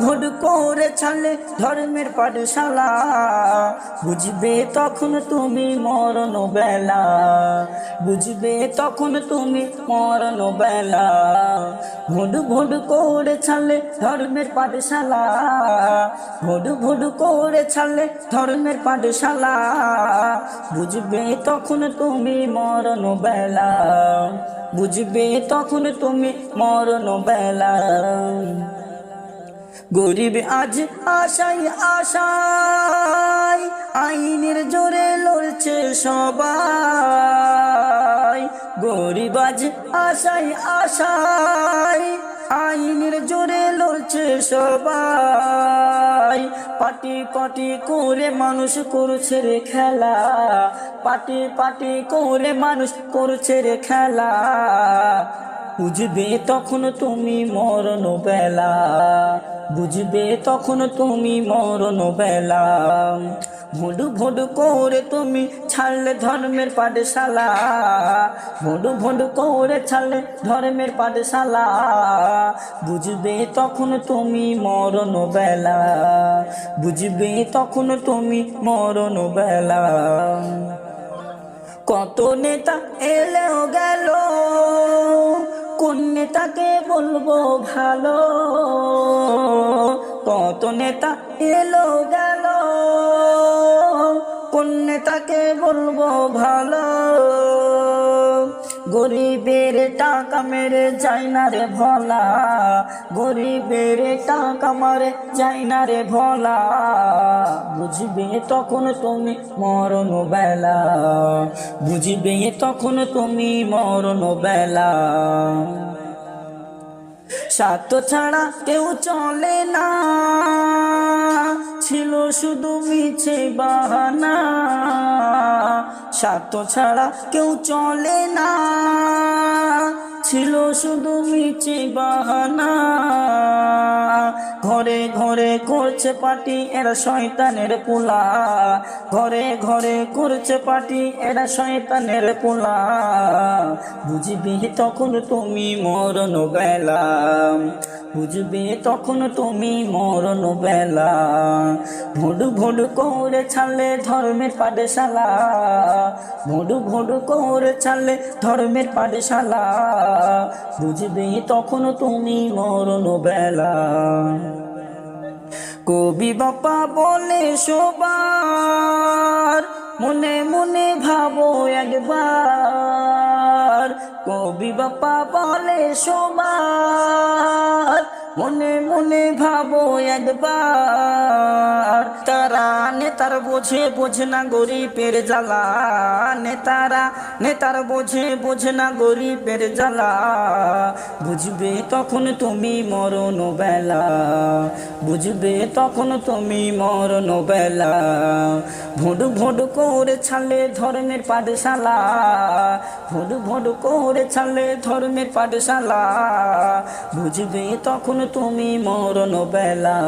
ভুড করে ছালে ধর্মের পাঠশালা। বুঝবে তখন তুমি মরণ বেলা। বুঝবে তখন তুমি মরণ বেলা। ভুড ভুড করে ছালে ধর্মের পাঠশালা। ভুড ভুড করে ছালে ধর্মের পাঠশালা। বুঝবে তখন তুমি মরণ বেলা। বুঝবে তখন তুমি মরণ বেলা। গরিব আজ আশাই আশাই আইনের জোরে লড়ছে সবাই। গরিব আজ আশাই আশাই আইনের জোরে লড়ছে সবাই। পাটি পাটি করে মানুষ করছে রে খেলা, পাটি পাটি করে মানুষ করছে রে খেলা। বুঝবে তখন তুমি মরণ বেলা বুঝবে তখন তুমি মরণ বেলা। ভুডু ভুডু করে তুমি ছাড়লে ধর্মের পাঠশালা। ভুডু ভুডু করে ছাড়লে ধর্মের পাঠশালা। বুঝবে তখন তুমি মরণ বেলা। বুঝবে তখন তুমি মরণ বেলা। কত নেতা এলেও গেল, কোন নেতাকে বলব ভালো? নেতা এলো গেল। কোন নেতাকে বলব ভালো? গরিবের টাকা মেরে যাই না রে ভোলা। গরিবের টাকা মারে যাই না রে ভোলা। বুঝবে তখন তুমি মরণ বেলা। বুঝবে তখন তুমি মরণ বেলা। স্বার্থ ছাড়া কেউ চলে না। ছিল শুধু মিছে বাহানা। সাত ছাড়া কেউ চলে না। ছিল শুধু মিছে বাহানা। ঘরে ঘরে করছে পার্টি এরা শয়তানের পোলা। ঘরে ঘরে করছে পার্টি এরা শয়তানের পোলা। বুঝবি তখন তুমি মরণ বেলা। বুঝবে তখন তুমি মরণ বেলা। ভুডু ভুডু করে ছাড়লে ধর্মের পাঠশালা। ভুডু ভুডু করে ছাড়লে ধর্মের পাঠশালা। বুঝবে তখন তুমি মরণ বেলা। কবি বাপা বলে সবার মনে মনে ভাবো একবার। কবি বাপা বলে সবার মনে মনে ভাবো একবার। তারা, নেতার বোঝে বোঝে না গরিবের জ্বালা। নেতারা, নেতার বোঝে বোঝে না গরিবের জ্বালা। বুঝবে তখন তুমি মরণ বেলা। বুঝবে তখন তুমি মরণ বেলা। ভোট ভোডু করে ছাড়লে ধর্মের পাঠশালা। ভোট ভোডু করে ছাড়লে ধর্মের পাঠশালা। বুঝবে তখন তুমি মরণ বেলা।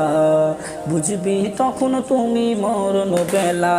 বুঝবে তখন তুমি মরণ বেলা।